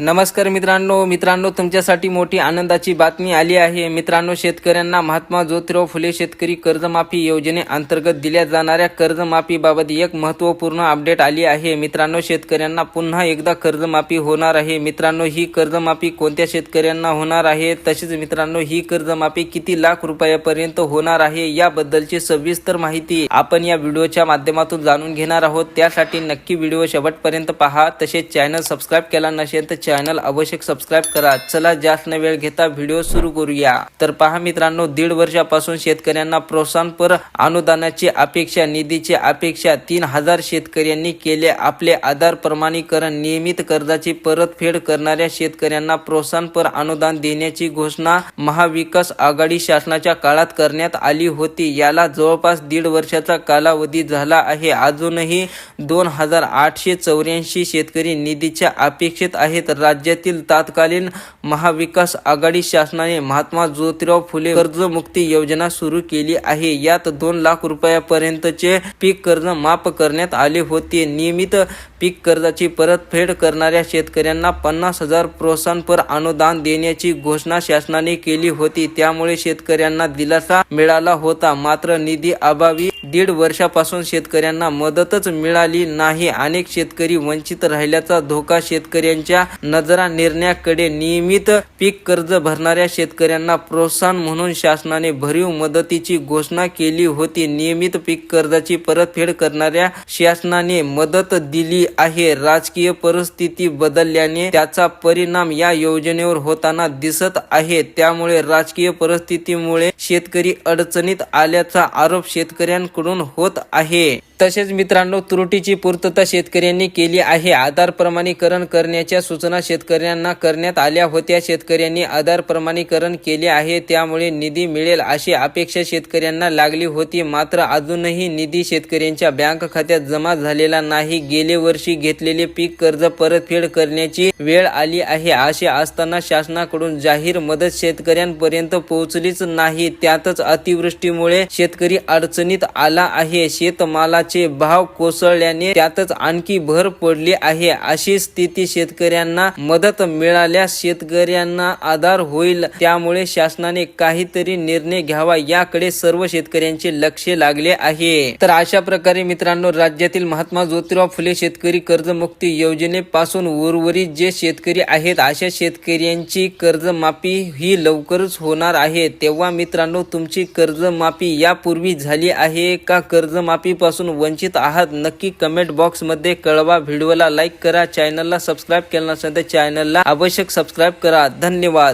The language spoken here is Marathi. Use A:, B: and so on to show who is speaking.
A: नमस्कार मित्रांनो मित्रांनो तुमच्यासाठी मोठी आनंदाची बातमी आली आहे. मित्रांनो शेतकऱ्यांना महात्मा ज्योतिराव फुले शेतकरी कर्जमाफी योजनेअंतर्गत दिल्या जाणाऱ्या कर्जमाफीबाबत एक महत्त्वपूर्ण अपडेट आली आहे. मित्रांनो शेतकऱ्यांना पुन्हा एकदा कर्जमाफी होणार आहे. मित्रांनो ही कर्जमाफी कोणत्या शेतकऱ्यांना होणार आहे? तसेच मित्रांनो ही कर्जमाफी किती लाख रुपयापर्यंत होणार आहे? याबद्दलची सविस्तर माहिती आपण या व्हिडिओच्या माध्यमातून जाणून घेणार आहोत. त्यासाठी नक्की व्हिडिओ शेवटपर्यंत पहा. तसेच चॅनल सबस्क्राईब केला नसेल तर चॅनल आवश्यक सबस्क्राईब करा. चला जास्त न वेळ घेता व्हिडिओ सुरू करूया. तर पहा मित्रांनो दीड वर्षापासून शेतकऱ्यांना प्रोत्साहनपर अनुदानाची अपेक्षा निधीची अपेक्षा तीन हजार शेतकऱ्यांनी केले. आपले आधार प्रमाणीकरण नियमित कर्जाची परतफेड करणाऱ्या शेतकऱ्यांना प्रोत्साहनपर अनुदान देण्याची घोषणा महाविकास आघाडी शासनाच्या काळात करण्यात आली होती. याला जवळपास दीड वर्षाचा कालावधी झाला आहे. अजूनही दोन हजार आठशे चौऱ्याऐंशी शेतकरी निधीच्या अपेक्षित आहेत. राज्यातील तत्कालीन महाविकास आघाडी शासनाने महात्मा ज्योतिराव फुले कर्जमुक्ती योजना सुरू केली आहे. यात दोन लाख रुपयापर्यंतचे पीक कर्ज माफ करण्यात आले होते. नियमित पीक कर्जाची परतफेड करणाऱ्या शेतकऱ्यांना पन्नास हजार प्रोत्साहनपर अनुदान देण्याची घोषणा शासनाने केली होती. त्यामुळे शेतकऱ्यांना दिलासा मिळाला होता. मात्र निधी अभावी दीड वर्षापासून शेतकऱ्यांना मदतच मिळाली नाही. अनेक शेतकरी वंचित राहिल्याचा धोका शेतकऱ्यांच्या नजरा निर्णयाकडे नियमित पीक कर्ज भरणाऱ्या शेतकऱ्यांना प्रोत्साहन म्हणून शासनाने भरीव मदतीची घोषणा केली होती. नियमित पीक कर्जाची परतफेड करणाऱ्या शासनाने मदत दिली आहे. राजकीय परिस्थिती बदलल्याने त्याचा परिणाम या योजनेवर होताना दिसत आहे. त्यामुळे राजकीय परिस्थितीमुळे शेतकरी अडचणीत आल्याचा आरोप शेतकऱ्यांकडून होत आहे. तसेच मित्रांनो त्रुटीची पूर्तता शेतकऱ्यांनी केली आहे. आधार प्रमाणीकरण करण्याच्या सूचना शेतकऱ्यांना करण्यात आल्या होत्या. शेतकऱ्यांनी आधार प्रमाणीकरण केले आहे. त्यामुळे निधी मिळेल अशी अपेक्षा शेतकऱ्यांना लागली होती. मात्र अजूनही निधी शेतकऱ्यांच्या बँक खात्यात जमा झालेला नाही. गेले वर्षी घेतलेले पीक कर्ज परतफेड करण्याची वेळ आली आहे. असे असताना शासनाकडून जाहीर मदत शेतकऱ्यांपर्यंत पोहोचलीच नाही. त्यातच अतिवृष्टीमुळे शेतकरी अडचणीत आले आहे. शेतमालाचे भाव कोसळल्याने त्यातच आणखी भर पडली आहे. अशी स्थिती शेतकऱ्यांना मदत मिळाल्यास शेतकऱ्यांना आधार होईल. त्यामुळे शासनाने काहीतरी निर्णय घ्यावा याकडे सर्व शेतकऱ्यांचे लक्ष लागले आहे. तर अशा प्रकारे मित्रांनो राज्यातील महात्मा ज्योतिराव फुले शेतकरी कर्जमुक्ती योजनेपासून उर्वरित जे शेतकरी आहेत अशा शेतकऱ्यांची कर्जमाफी ही लवकरच होणार आहे. तेव्हा मित्रांनो तुमची कर्जमाफी यापूर्वी झाली आहे का कर्जमाफीपासून वंचित आहात नक्की कमेंट बॉक्समध्ये कळवा. व्हिडिओला लाईक करा. चॅनलला सबस्क्राईब केलं नसेल तर चॅनलला आवश्यक सबस्क्राईब करा. धन्यवाद.